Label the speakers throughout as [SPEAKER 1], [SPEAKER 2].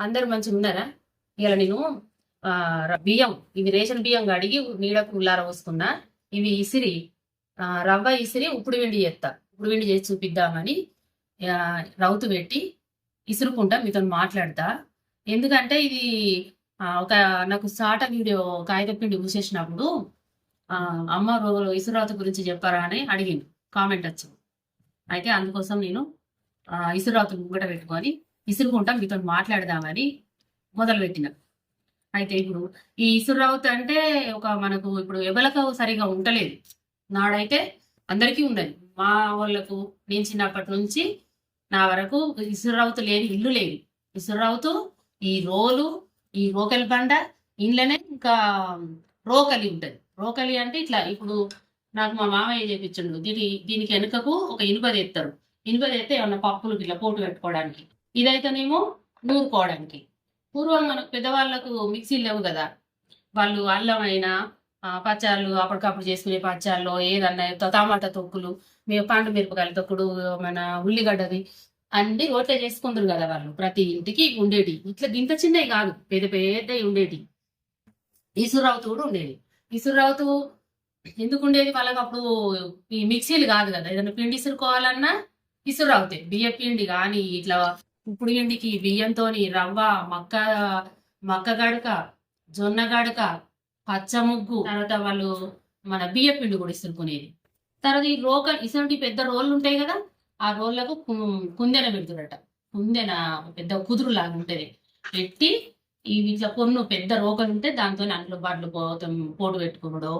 [SPEAKER 1] అందరు మంచిగా ఉన్నారా? ఇలా నేను బియ్యం ఇవి రేషన్ బియ్యం కడిగి నీడకు ఉల్లార పోసుకున్నా ఇవి ఇసిరి రవ్వ ఇసిరి ఉప్పుడు వెండి చేస్తా ఉప్పుడు వెండి చేసి చూపిద్దామని రౌతు పెట్టి ఇసురుకుంటా మీతో మాట్లాడతా. ఎందుకంటే ఇది ఒక నాకు సాట వీడియో కాగిత పిండి ఊసేసినప్పుడు అమ్మ రో- ఇసురాత గురించి చెప్పారా అని అడిగింది. కామెంట్ వచ్చింది. అయితే అందుకోసం నేను ఆ, ఇసురాత ముంగట పెట్టుకొని ఇసురుకుంటా మీతో మాట్లాడదామని మొదలు పెట్టిన అయితే ఇప్పుడు ఈ ఇసురావత్ అంటే ఒక మనకు ఇప్పుడు ఎవలకు సరిగా ఉండలేదు. నాడైతే అందరికీ ఉన్నది మా వాళ్ళకు నేను చిన్నప్పటి నుంచి నా వరకు ఇసురావతు లేని ఇల్లు లేదు. ఇసురావతు ఈ రోలు ఈ రోకలి బండ ఇంట్లోనే ఇంకా రోకలి ఉంటుంది. రోకలి అంటే ఇట్లా ఇప్పుడు నాకు మా మామయ్య చేపించండు. దీని దీనికి వెనుకకు ఒక ఇనుప తెస్తారు ఇనుప తెస్తే ఏమన్నా పప్పులు ఇట్లా పోటు పెట్టుకోవడానికి. ఇదైతేనేమో నూరుకోవడానికి పూర్వం మనకు పెద్దవాళ్ళకు మిక్సీలు లేవు కదా. వాళ్ళు అల్లం అయినా అప్పటికప్పుడు చేసుకునే పచ్చాల్లో ఏదన్నా టమాటా తొక్కులు మేము పండు మిరపకాయల తొక్కుడు మన ఉల్లిగడ్డది అన్ని రోట్లే చేసుకుంటారు కదా వాళ్ళు. ప్రతి ఇంటికి ఉండేటి. ఇట్లా ఇంత చిన్నవి కాదు. పెద్ద పెద్దవి ఉండేటి. ఈసురావుతు కూడా ఉండేది. ఈసురావుతు ఎందుకు ఉండేది? వాళ్ళకి అప్పుడు ఈ మిక్సీలు కాదు కదా. ఏదైనా పిండి ఇసురుకోవాలన్నా ఇసురావుతాయి బియ్య పిండి కానీ ఇట్లా ఇప్పుడు ఇంటికి బియ్యంతోని రవ్వ మక్క మక్క గడక జొన్న గడక పచ్చ ముగ్గు తర్వాత వాళ్ళు మన బియ్య పిండి కూడా కొనేది. తర్వాత ఈ రోక ఇటువంటి పెద్ద రోళ్ళు ఉంటాయి కదా ఆ రోళ్ళకు కుందెన పెడుతుందట కుందెన పెద్ద కుదురు లాగా ఉంటుంది. పెట్టి ఈ ఇట్లా కొన్ని పెద్ద రోకలు ఉంటే దాంతో అంట్లో బాటలు పోతాం పోటు పెట్టుకున్నాడు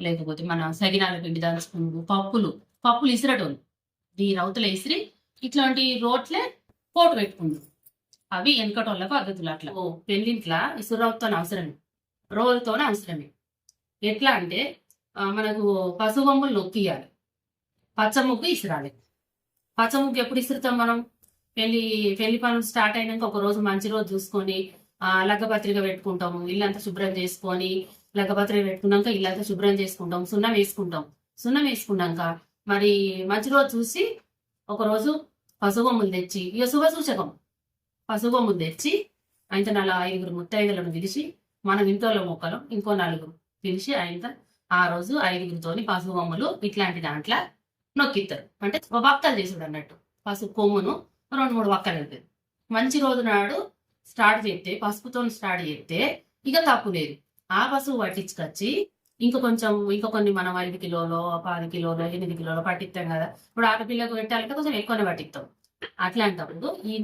[SPEAKER 1] లేకపోతే మన సగినాల పిండి దాచుకున్నాడు పప్పులు పప్పులు ఇసిరటోళ్ళు. ఈ రౌతులు ఇసిరి ఇట్లాంటి రోట్లే పోటు పెట్టుకుండు అవి వెనకటోళ్ళ పద్ధతులు అట్లా. ఓ. పెళ్ళింట్లా ఇసురవుతో అవసరమే. రోలుతోనే అవసరమే. ఎట్లా అంటే మనకు పసుపు బొమ్మలు నొక్కియాలి పచ్చ ముగ్గు ఇసిరాలి. పచ్చ ముగ్గు ఎప్పుడు ఇసురుతాం మనం? పెళ్ళి పెళ్ళి పనులు స్టార్ట్ అయినాక ఒక రోజు మంచి రోజు చూసుకొని లగ్గపత్రిక పెట్టుకుంటాము. ఇల్లంతా శుభ్రం చేసుకొని లగ్గపత్రిక పెట్టుకున్నాక ఇల్లంతా శుభ్రం చేసుకుంటాం. సున్నం వేసుకుంటాం. సున్నం వేసుకున్నాక మరి మంచి రోజు చూసి ఒక రోజు పసుగొమ్ములు తెచ్చి ఇక శుభ సూచకం. తెచ్చి ఆయన నలా ఐదుగురు ముత్తైదులను పిలిచి మనం ఇంట్లో మొక్కలం ఇంకో నలుగురు పిలిచి ఆయనతో ఆ రోజు ఐదుగురితోని పసుపు బొమ్మలు ఇట్లాంటి దాంట్లో నొక్కిస్తారు అంటే ఒక వక్కలు చేసుడు అన్నట్టు. పసుపు కొమ్మును రెండు మూడు వక్కలు వెళ్తారు మంచి రోజు నాడు స్టార్ట్ చేస్తే పసుపుతో స్టార్ట్ చేస్తే ఇక తప్పు లేదు. ఆ పసుపు పట్టించుకొచ్చి ఇంకా కొంచెం ఇంకా కొన్ని మనం ఐదు కిలోలో పది కిలోలో ఎనిమిది కిలోలో పట్టిస్తాం కదా. ఇప్పుడు ఆడపిల్లకు పెట్టాలంటే కొంచెం ఎక్కువనే పట్టిస్తాం. అట్లాంటప్పుడు ఈ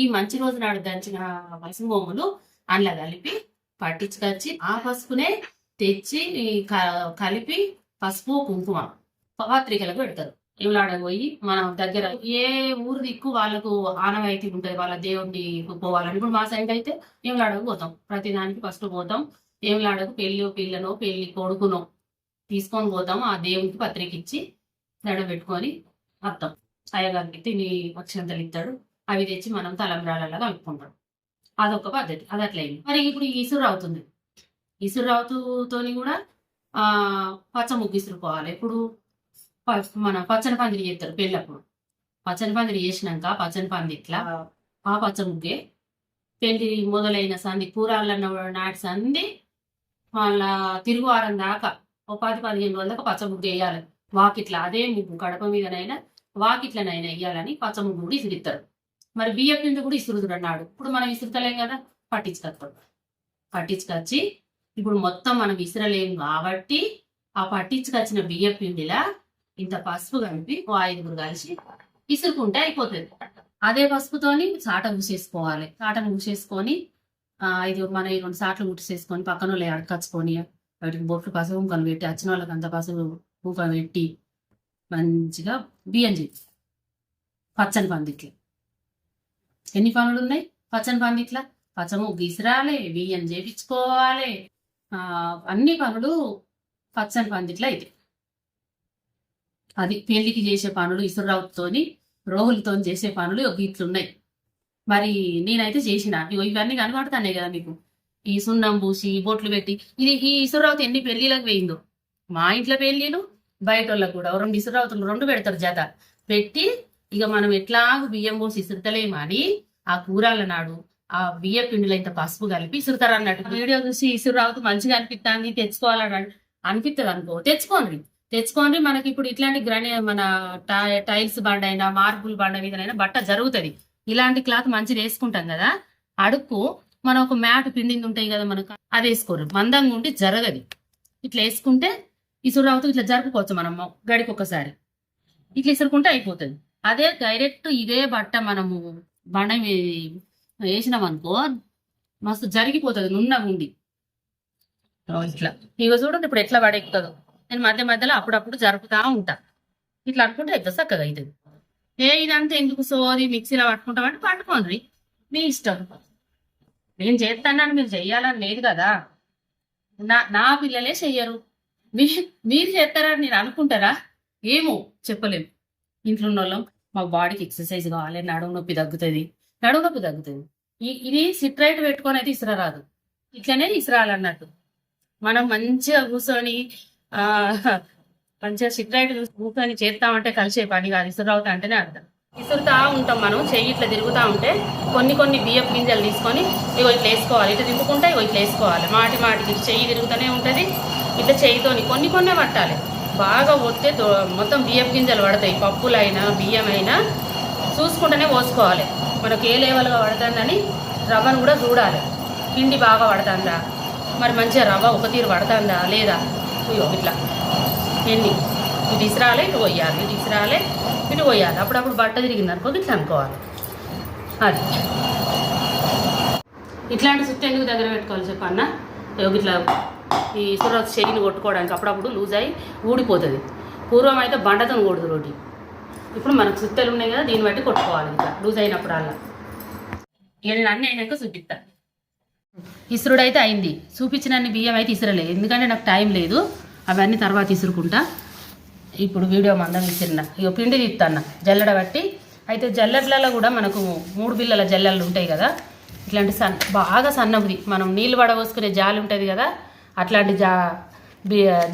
[SPEAKER 1] ఈ మంచి రోజు నాడు దంచిన పసుపు బొమ్మలు అందులో కలిపి పట్టించుకొచ్చి ఆ పసుపునే తెచ్చి కలిపి పసుపు కుంకుమ పత్రికలకు పెడతారు. ఇవిలాడ పోయి మన దగ్గర ఏ ఊరు దిక్కు వాళ్ళకు ఆనవాయితీ ఉంటుంది వాళ్ళ దేవుడిని పోవాలని ఇప్పుడు మా సైడ్ అయితే ఏమిలాడకు పోతాం ప్రతి దానికి ఫస్ట్ పోతాం. ఏమిలాడకు పెళ్ళి పిల్లనో పెళ్ళి కొడుకునో తీసుకొని పోతాం ఆ దేవునికి పత్రిక ఇచ్చి దండ పెట్టుకొని వస్తాం. అయ్యగారికి తిని అక్షంతలు ఇస్తాడు. అవి తెచ్చి మనం తలంబ్రాలలో కలుపుకుంటాం. అదొక పద్ధతి. అది అట్లయింది మరి ఇప్పుడు ఈ ఇసురు అవుతుంది ఇసురావుతోని కూడా ఆ పచ్చ ముగ్గు ఇసురుకోవాలి ఇప్పుడు మన పచ్చని పందిరి చేస్తారు పెళ్ళప్పుడు. పచ్చని పందిరి చేసినాక పచ్చని పందిట్లా ఆ. పచ్చ ముగ్గే. పెళ్ళి మొదలైన సంధి కూరాళ్ళన్న నాటి సంధి వాళ్ళ తిరుగువారం దాకా ఒక పది పదిహేను రోజులకు దాకా వేయాలి. వాకిట్ల అదే ముగ్గు కడప మీదనైనా వాకిట్లనైనా వేయాలని పచ్చముగ్గు కూడా ఇసురుతారు మరి బియ్యం పిండి కూడా ఇసురుతుడు అన్నాడు ఇప్పుడు మనం ఇసురుతలేం కదా పట్టించుకొస్తాం పట్టించుకొచ్చి ఇప్పుడు మొత్తం మనం ఇసురలేం కాబట్టి ఆ పట్టించుకొచ్చిన బియ్య పిండిలా ఇంత పసుపు కలిపి ఓ ఐదుగురు కలిసి ఇసురుకుంటే అయిపోతుంది. అదే పసుపుతోని చాట మూసేసుకోవాలి. చాటను మూసేసుకొని ఇది మన ఈ రెండు సార్లు ముట్టిసేసుకొని పక్కన వాళ్ళు అడకచ్చుకొని వాటికి బొట్లు పసుపు కుంకలు పెట్టి వచ్చిన వాళ్ళకి అంత పసుపు కుంకం పెట్టి మంచిగా బియ్యం చేసి పచ్చని పందిట్ల. ఎన్ని పనులు ఉన్నాయి? పచ్చని పందిట్ల? పచ్చము గీసిరాలి బియ్యం చేపించుకోవాలి. అన్ని పనులు పచ్చని పందిట్లో అయితే. అది పెళ్ళికి చేసే పనులు ఇసురావుతోని రోహులతో చేసే పనులు ఒక ఇట్లున్నాయి మరి నేనైతే చేసిన. ఇవన్నీ కనబడుతున్నాయి కదా మీకు. ఈ సున్నం పూసి బొట్లు పెట్టి. ఇది ఈ ఇసురావతి ఎన్ని పెళ్ళిలకు వేయిందో మా ఇంట్లో పెళ్ళిలు బయట వాళ్ళకు కూడా. రెండు ఇసురావతులు రెండు పెడతారు జత. పెట్టి ఇక మనం ఎట్లాగూ బియ్యం పోసి ఇసురుతలేమని ఆ కూరాల నాడు ఆ బియ్య పిండిలో ఇంత పసుపు కలిపి ఇసురుతారు అన్నట్టు. వీడియో చూసి ఇసురావతి మంచిగా అనిపిస్తుంది తెచ్చుకోవాలని అనిపిస్తుంది అనుకో. తెచ్చుకోండి. తెచ్చుకోండి. మనకి ఇప్పుడు ఇట్లాంటి గ్రని మన టైల్స్ బండ అయినా మార్బుల్ బండ మీదనైనా బట్ట జరుగుతుంది. ఇలాంటి క్లాత్ మంచిది వేసుకుంటాం కదా అడుక్కు మనం ఒక మ్యాట్ పిండింది ఉంటాయి కదా మనకు అది వేసుకోరు. మందంగా ఉండి జరగది. ఇట్లా వేసుకుంటే ఇసురు అవుతూ ఇట్లా జరుపుకోవచ్చు మనం గడికి ఒకసారి ఇట్లా ఇసురుకుంటే అయిపోతుంది. అదే డైరెక్ట్ ఇదే బట్ట మనము బండ వేసినాం అనుకో మస్తు జరిగిపోతుంది నున్న ఉండి. ఇట్లా. ఇక చూడండి ఇప్పుడు ఎట్లా పడెక్కుతుందో నేను మధ్య మధ్యలో అప్పుడప్పుడు జరుపుతా ఉంటా. ఇట్లా అనుకుంటే అయితే చక్కగా అవుతుంది ఏ ఇదంతా ఎందుకు సోది? మిక్సీలో పట్టుకుంటామంటే పట్టుకోండి మీ ఇష్టం. నేను చేస్తానని మీరు చెయ్యాలని లేదు కదా. నా నా పిల్లలే చెయ్యరు. మీ మీరు చేస్తారని నేను అనుకుంటారా? ఏమో చెప్పలేము ఇంట్లో ఉన్న వాళ్ళం మా బాడీకి ఎక్సర్సైజ్ కావాలి నడుము నొప్పి తగ్గుతుంది. నడుము నొప్పి తగ్గుతుంది. ఈ- ఇది సిట్రైట్ పెట్టుకొని అయితే ఇసురారాదు ఇట్లనే ఇసురాలన్నట్టు. మనం మంచిగా కూర్చొని మంచిగా సిట్రైట్ కూర్చొని చేస్తామంటే కలిసే పని కాదు. ఇసురవుతా అంటేనే అర్థం. ఇసురుతా ఉంటాం మనం చెయ్యి ఇట్లా తిరుగుతూ ఉంటే కొన్ని కొన్ని బియ్యపు గింజలు తీసుకొని ఇగో ఇట్లా వేసుకోవాలి. ఇట్లా తిప్పుకుంటే ఇవి ఇట్లా వేసుకోవాలి. మాటి మాటికి చెయ్యి తిరుగుతూనే ఉంటుంది. ఇట్లా చెయ్యితోని కొన్ని కొన్నే పట్టాలి. బాగా ఒత్తే మొత్తం బియ్యపు గింజలు పడతాయి. పప్పులైనా బియ్యం అయినా చూసుకుంటూనే పోసుకోవాలి. మనకు ఏ లెవెల్గా పడుతుందని రవ్వను కూడా చూడాలి. పిండి బాగా పడుతుందా? మరి మంచిగా రవ్వ ఒక తీరు పడుతుందా? లేదా? ఇట్లా. ఎన్ని? ఇటు ఇసురాలే ఇటు పోయాలి. ఇటు ఇసురాలే ఇటు పోయాలి. అప్పుడప్పుడు బట్ట తిరిగింది అనుకో ఇట్లా అనుకోవాలి. అది. ఇట్లాంటి సుట్టు ఎందుకు దగ్గర పెట్టుకోవాలి చెప్పన్న ఇగో ఇట్లా ఈ సురత్ చెయ్యిని కొట్టుకోవడానికి అప్పుడప్పుడు లూజ్ అయ్యి ఊడిపోతుంది. పూర్వం అయితే బండతో కూడదు రోటి ఇప్పుడు మనకు సుత్తలు ఉన్నాయి కదా దీన్ని బట్టి కొట్టుకోవాలి ఇట్లా లూజ్ అయినప్పుడు అలా ఇక నేను అన్నీ అయినాక చూపిస్తా ఇసురుడైతే అయింది. చూపించినన్ని బియ్యం అయితే ఇసురలేదు. ఎందుకంటే నాకు టైం లేదు. అవన్నీ తర్వాత ఇసురుకుంటా. ఇప్పుడు వీడియో మందం ఇచ్చిన ఇక పిండి తీస్తాను జల్లెడ బట్టి అయితే జల్లెడలలో కూడా మనకు మూడు బిల్లల జల్లెళ్ళు ఉంటాయి కదా. ఇట్లాంటి సన్ బాగా సన్నది మనం నీళ్ళు పడవసుకునే జాలి ఉంటుంది కదా. అట్లాంటి జా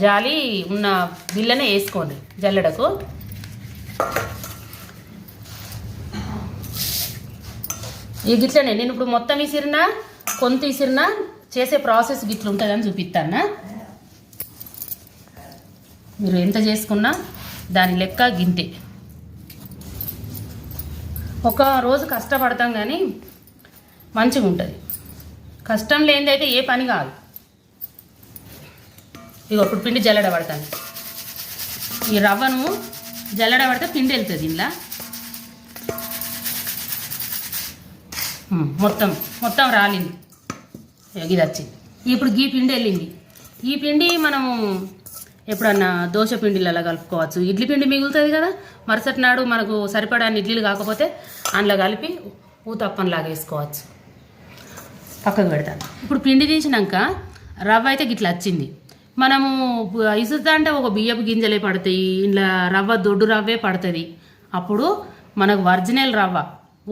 [SPEAKER 1] జాలి ఉన్న బిల్లనే వేసుకోండి జల్లెడకు. ఈ గిట్లనే నేను ఇప్పుడు మొత్తం ఇసిరినా కొంత ఇసిరినా చేసే ప్రాసెస్ గిట్లు ఉంటుందని చూపిస్తాను మీరు ఎంత చేసుకున్నా దాని లెక్క గింతే. ఒక రోజు కష్టపడతాం కానీ మంచిగా ఉంటుంది. కష్టం లేనిదైతే ఏ పని కాదు. ఇక ఇప్పుడు పిండి జల్లడ పడతాను ఈ రవ్వను జల్లడ పడితే పిండి వెళ్తుంది ఇంట్లో మొత్తం మొత్తం రాలింది. ఇది వచ్చింది. ఇప్పుడు గీ పిండి వెళ్ళింది. ఈ పిండి మనము ఎప్పుడన్నా దోశ పిండిలలో కలుపుకోవచ్చు. ఇడ్లీ పిండి మిగులుతుంది కదా మరుసటి నాడు మనకు సరిపడాన్ని ఇడ్లీలు కాకపోతే అందులో కలిపి ఊతప్పంలాగా వేసుకోవచ్చు. పక్కకు పెడతాను ఇప్పుడు పిండి తీసినాక రవ్వ అయితే గిట్లా వచ్చింది. మనము ఇసుతా అంటే ఒక బియ్యపు గింజలే పడతాయి ఇంట్లో రవ్వ దొడ్డు రవ్వే పడుతుంది. అప్పుడు మనకు ఒరిజినల్ రవ్వ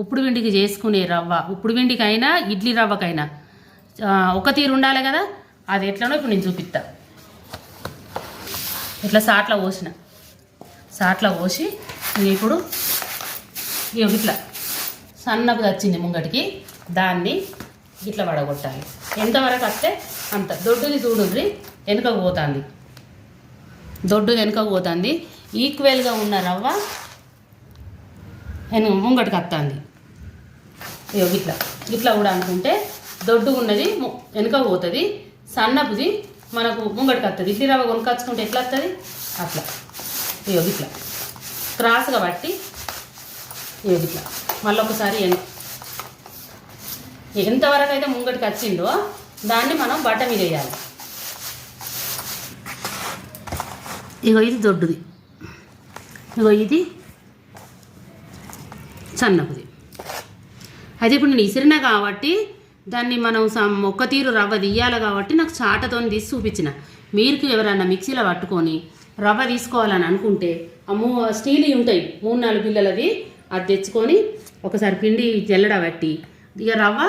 [SPEAKER 1] ఉప్పుడు పిండికి చేసుకునే రవ్వ ఉప్పుడు పిండికైనా ఇడ్లీ రవ్వకైనా ఒక తీరు ఉండాలి కదా అది ఎట్లనో ఇప్పుడు నేను చూపిస్తాను ఇట్లా సాట్ల పోసిన. సాట్ల పోసి నేను ఇప్పుడు ఇట్లా సన్నపు వచ్చింది ముంగటికి దాన్ని ఇట్లా పడగొట్టాలి ఎంతవరకు వస్తే అంత. దొడ్డుది చూడుద్రి వెనుకకు పోతుంది. దొడ్డు వెనుకకు పోతుంది. ఈక్వల్గా ఉన్న రవ్వ వెను ముంగటికి వస్తుంది. ఇట్లా. ఇట్లా కూడా అనుకుంటే దొడ్డు ఉన్నది వెనుక పోతుంది. సన్నపుది మనకు ముంగటికి వస్తుంది ఇడ్లీ రవ్వ కొనుకొచ్చుకుంటే ఎట్లా వస్తుంది అట్లా. ఇయో ఇట్లా క్రాస్గా పట్టి ఇయో ఇట్లా మళ్ళీ ఒకసారి ఎంతవరకు అయితే ముంగటికి వచ్చిందో దాన్ని మనం బట్ట మీద వేయాలి. ఇగో ఇది దొడ్డుది. ఇగో ఇది సన్నపుది అయితే ఇప్పుడు నేను ఇసిరిన కాబట్టి దాన్ని మనం సమ్- ఒక్క తీరు రవ్వ తీయాలి కాబట్టి నాకు చాటతో తీసి చూపించిన. మీరు ఎవరైనా మిక్సీలో పట్టుకొని రవ్వ తీసుకోవాలని అనుకుంటే ఆ మూ స్టీల్ ఉంటాయి మూడు నాలుగు బిల్లలవి అది తెచ్చుకొని ఒకసారి పిండి జల్లడ పట్టి ఇక రవ్వ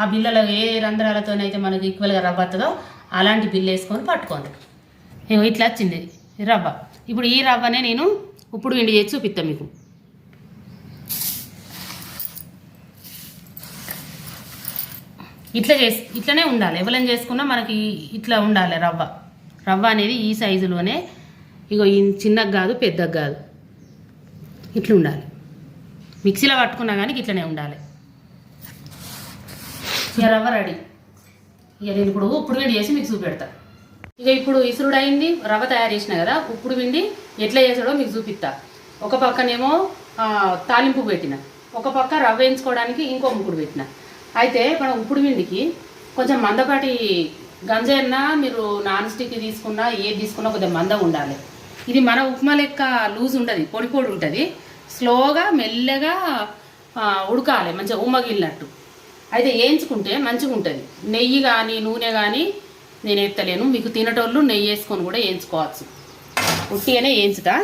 [SPEAKER 1] ఆ బిల్లలో ఏ రంధ్రాలతోనైతే మనకి ఈక్వల్గా రవ్వ వస్తుందో అలాంటి బిల్లు వేసుకొని పట్టుకోండి. ఇట్లా వచ్చింది రవ్వ. ఇప్పుడు ఈ రవ్వనే నేను ఇప్పుడు పిండి చేసి చూపిస్తాను మీకు. ఇట్లా చేసి ఇట్లనే ఉండాలి. ఎవలం చేసుకున్నా మనకి ఇట్లా ఉండాలి రవ్వ. రవ్వ అనేది ఈ సైజులోనే ఇగో ఈ చిన్నగా కాదు పెద్దగా కాదు. ఇట్లా ఉండాలి. మిక్సీలో పట్టుకున్నా కానీ ఇట్లనే ఉండాలి. ఇక రవ్వ రెడీ. ఇక నేను ఇప్పుడు ఉప్పుడు పిండి చేసి మీకు చూపెడతా. ఇక ఇప్పుడు ఇసురుడు అయింది రవ్వ తయారు చేసిన కదా ఉప్పుడు పిండి ఎట్లా చేసాడో మీకు చూపిస్తా. ఒక పక్కనేమో తాలింపు పెట్టిన. ఒక పక్క రవ్వ వేయించుకోవడానికి ఇంకో ముక్కుడు పెట్టిన. అయితే మనం ఉప్పుడు పిండికి కొంచెం మందపాటి గంజన్న మీరు నాన్ స్టిక్ తీసుకున్నా ఏది తీసుకున్నా కొద్దిగా మందం ఉండాలి. ఇది మన ఉప్మా లెక్క లూజ్ ఉండదు పొడి పొడి ఉంటుంది. స్లోగా మెల్లగా ఉడకాలి మంచిగా ఉమ్మగిలినట్టు అయితే వేయించుకుంటే మంచిగా ఉంటుంది. నెయ్యి కానీ నూనె కానీ నేను ఎత్తలేను. మీకు తినటోళ్ళు నెయ్యి వేసుకొని కూడా వేయించుకోవచ్చు ఉట్టిగానే వేయించుతా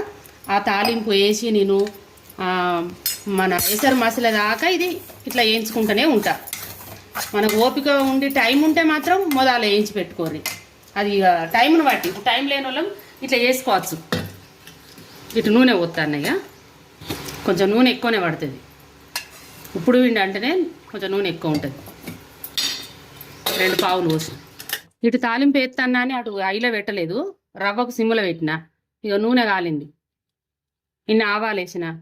[SPEAKER 1] ఆ తాలింపు వేసి నేను మన ఎసరు మసాలా దాకా ఇది ఇట్లా వేయించుకుంటూనే ఉంటా. మనకు ఓపిక ఉండి టైం ఉంటే మాత్రం మొదలు వేయించి పెట్టుకోర్రి. అది ఇక టైంను బట్టి. ఇప్పుడు టైం లేని వాళ్ళం ఇట్లా చేసుకోవచ్చు ఇటు నూనె పోతాన్నయ్య కొంచెం నూనె ఎక్కువనే పడుతుంది. ఇప్పుడు పిండి అంటేనే కొంచెం నూనె ఎక్కువ ఉంటుంది. రెండు పావులు పోసి. ఇటు తాలింపు ఎత్తన్నా అని అటు ఐలో పెట్టలేదు. రవ్వకు సిమ్ములో పెట్టిన. ఇక నూనె కాలింది. ఇన్ని ఆవాలు వేసిన.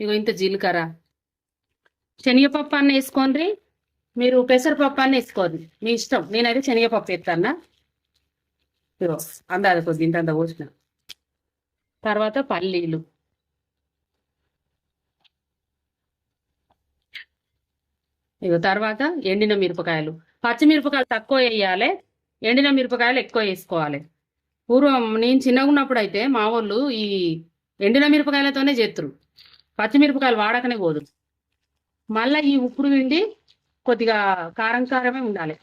[SPEAKER 1] ఇగో ఇంత జీలకర్ర. శనగపప్పు అన్న వేసుకోండి మీరు పెసరపప్పు అన్న వేసుకోండి. మీ ఇష్టం. నేనైతే శనగపప్పు ఎత్తన్నా ఇగో కొద్ది ఇంత అంత పోసిన. తర్వాత పల్లీలు. ఇగో తర్వాత ఎండిన మిరపకాయలు. పచ్చిమిరపకాయలు తక్కువ వేయాలి. ఎండిన మిరపకాయలు ఎక్కువ వేసుకోవాలి. పూర్వం నేను చిన్నగా ఉన్నప్పుడు అయితే మా వాళ్ళు ఈ ఎండిన మిరపకాయలతోనే చేతురు పచ్చిమిరపకాయలు వాడకనే పోదు. మళ్ళీ ఈ ఉప్పుడు పిండి కొద్దిగా కారం కారమే ఉండాలి.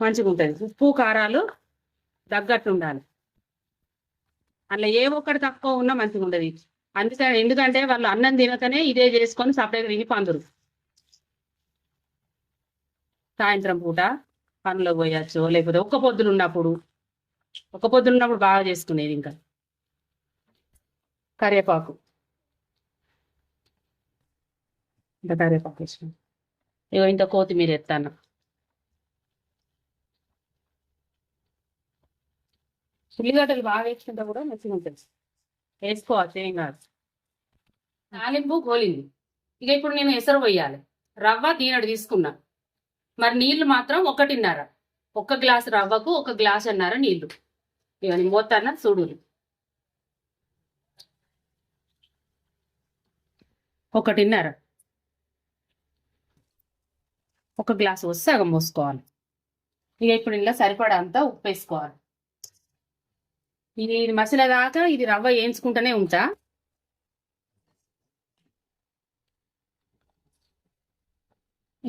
[SPEAKER 1] మంచిగా ఉంటుంది ఉప్పు కారాలు తగ్గట్టు ఉండాలి అట్లా ఏ ఒక్కటి తక్కువ ఉన్నా మంచిగా ఉండదు అందుకని ఎందుకంటే వాళ్ళు అన్నం తినకనే ఇదే చేసుకొని సపరేట్గా తిని పందురు సాయంత్రం పూట పనులకు పోయచ్చు లేకపోతే ఒక్క పొద్దులు ఉన్నప్పుడు ఒక్క పొద్దులు ఉన్నప్పుడు బాగా చేసుకునేది ఇంకా. కరివేపాకు. ఇంకా కరివేపాకు వేసిన. ఇగో ఇంత కొత్తిమీర ఎత్తాను ఉల్లిగడ్డలు బాగా వేసుకుంటే కూడా మంచిగా ఉంటుంది వేసుకోవచ్చు ఏం కాదు. తాలింపు గోలింది. ఇక ఇప్పుడు నేను ఎసరు పోయాలి. రవ్వ దీనడు తీసుకున్నా. మరి నీళ్ళు మాత్రం ఒకటిన్నర. ఒక గ్లాస్ రవ్వకు ఒక గ్లాస్ అన్నర నీళ్ళు. ఇక నేను పోతానా చూడు ఒకటిన్నర. ఒక గ్లాస్ వస్తే సగం పోసుకోవాలి. ఇక ఇప్పుడు ఇలా సరిపడా అంతా ఉప్పు వేసుకోవాలి. ఇది ఇది దాకా ఇది రవ్వ వేయించుకుంటూనే ఉంటా.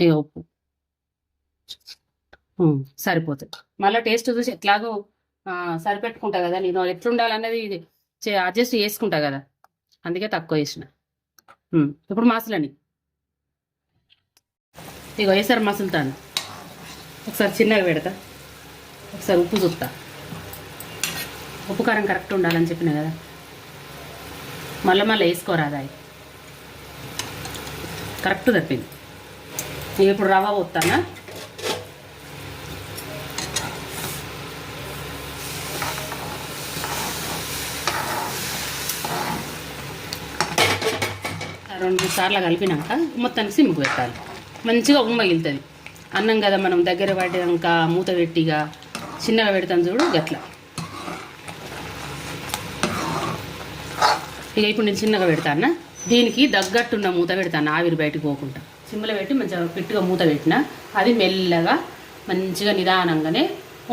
[SPEAKER 1] ఇక ఉప్పు. సరిపోతుంది మళ్ళీ టేస్ట్ చూసి ఎట్లాగో సరిపెట్టుకుంటా కదా నేను. ఎట్లుండాలన్నది ఇది అడ్జస్ట్ చేసుకుంటా కదా. అందుకే తక్కువ వేసిన ఇప్పుడు మసలని. ఇక వేసారు మసులుతాను ఒకసారి చిన్నగా పెడతా. ఒకసారి ఉప్పు చూస్తా. ఉప్పు కారం కరెక్ట్ ఉండాలని చెప్పిన కదా. మళ్ళీ మళ్ళీ వేసుకోరాదా అది కరెక్ట్ తప్పింది. నేను ఇప్పుడు రవ్వ పోతానా? రెండు సార్లు కలిపినాక మొత్తానికి సిమ్కు పెట్టాలి. మంచిగా ఉమ్మగిలుతుంది అన్నం కదా మనం దగ్గర పడ్డాక మూత పెట్టిగా చిన్నగా పెడతాం చూడు గట్లా. ఇక ఇప్పుడు నేను చిన్నగా పెడతాను? దీనికి తగ్గట్టున్న మూత పెడతాను ఆవిరి బయటకు పోకుండా. సిమ్లో పెట్టి మంచిగా పిట్టుగా మూత పెట్టిన అది మెల్లగా మంచిగా నిదానంగానే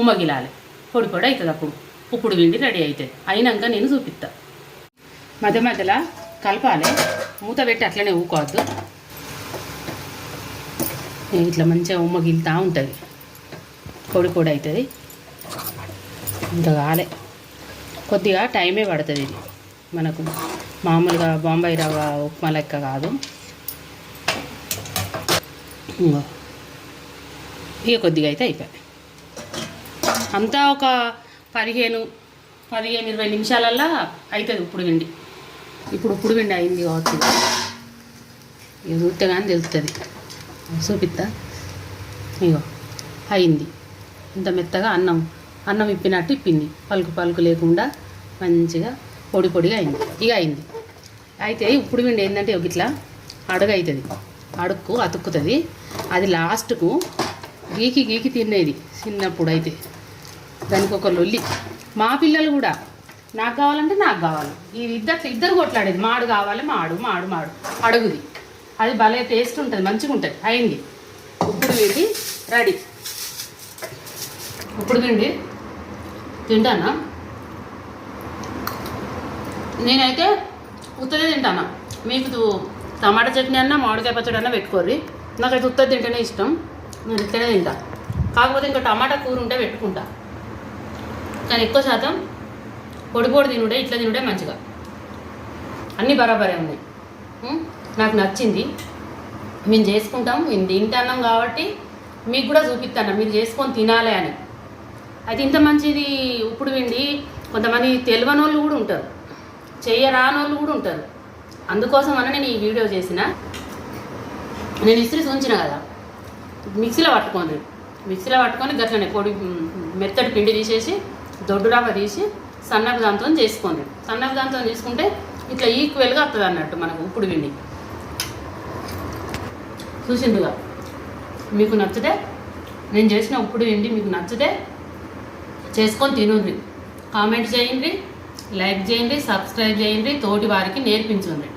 [SPEAKER 1] ఉమ్మగిలాలి పొడి పొడి అవుతుంది అప్పుడు. ఉప్పుడు పిండి రెడీ అవుతుంది అయినాక నేను చూపిస్తా మధ్య మధ్యలో కలపాలి. మూత పెట్టి అట్లనే ఊకోవద్దు. ఇట్లా మంచిగా ఉమ్మగిలుతూ ఉంటుంది. పొడి పొడి అవుతుంది ఇంత కాలే. కొద్దిగా టైమే పడుతుంది ఇది. మనకు మామూలుగా బాంబాయి రవ్వ ఉప్మా లెక్క కాదు. ఇక కొద్దిగా అయితే అయిపోయాయి. అంతా ఒక పదిహేను పదిహేను ఇరవై నిమిషాలల్లా అవుతుంది ఉప్పుడు పిండి. ఇప్పుడు ఉప్పుడు పిండి అయింది కావచ్చు. ఇది చూస్తే కానీ తెలుస్తుంది చూపిస్తా ఇగో అయింది. ఇంత మెత్తగా అన్నం అన్నం ఇప్పినట్టు ఇప్పింది. పలుకు పలుకు లేకుండా మంచిగా పొడి పొడిగా అయింది. ఇక అయింది. అయితే ఇప్పుడు పిండి ఏంటంటే ఒక ఇట్లా అడుగు అవుతుంది అడుక్కు అతుక్కుతుంది. అది లాస్ట్కు గీకి గీకి తినేది చిన్నప్పుడు అయితే దానికి ఒక లొల్లి. మా పిల్లలు కూడా. నాకు కావాలంటే నాకు కావాలి. ఇది ఇద్దరు ఇద్దరు కొట్లాడేది. మాడు కావాలి మాడు మాడు మాడు. అడుగుది. అది భలే టేస్ట్ ఉంటుంది మంచిగా ఉంటుంది. అయింది. ఉప్పుడు పిండి రెడీ. ఉప్పుడు పిండి. తింటానా? నేనైతే ఉత్తదే తింటాను? మీకు టమాటా చట్నీ అన్నా మామిడికాయ పచ్చడి అన్నా పెట్టుకోర్రి. నాకైతే ఉత్తది తింటేనే ఇష్టం. నేను ఇక్కడే తింటా. కాకపోతే ఇంకా టమాటా కూర ఉంటే పెట్టుకుంటా. కానీ ఎక్కువ శాతం పొడి పొడి తినుడే ఇట్లా తినుడే మంచిగా. అన్నీ బరాబరే ఉన్నాయి. నాకు నచ్చింది. మేము చేసుకుంటాం మేము తింటున్నాం కాబట్టి మీకు కూడా చూపిస్తాను మీరు చేసుకొని తినాలి అని. అయితే ఇంత మంచిది ఉప్పుడు పిండి కొంతమంది తెలియని వాళ్ళు కూడా ఉంటారు చేయరాని వాళ్ళు కూడా ఉంటారు. అందుకోసం అని నేను ఈ వీడియో చేసిన. నేను ఇస్త్రీ ఉంచిన కదా మిక్సీలో పట్టుకోండి మిక్సీలో పట్టుకొని గట్లనే పొడి మెత్తడి మెత్తటి పిండి తీసేసి దొడ్డు రాక తీసి సన్నపు దాంతో చేసుకోండి సన్నపు దాంతో చేసుకుంటే ఇట్లా ఈక్వల్గా వస్తుంది అన్నట్టు మనకు ఉప్పుడు పిండి చూసిండుగా. మీకు నచ్చితే నేను చేసిన ఉప్పుడు ఏంటి మీకు నచ్చితే చేసుకొని తినండి. కామెంట్ చేయండి లైక్ చేయండి సబ్స్క్రైబ్ చేయండి తోటి వారికి నేర్పించండి.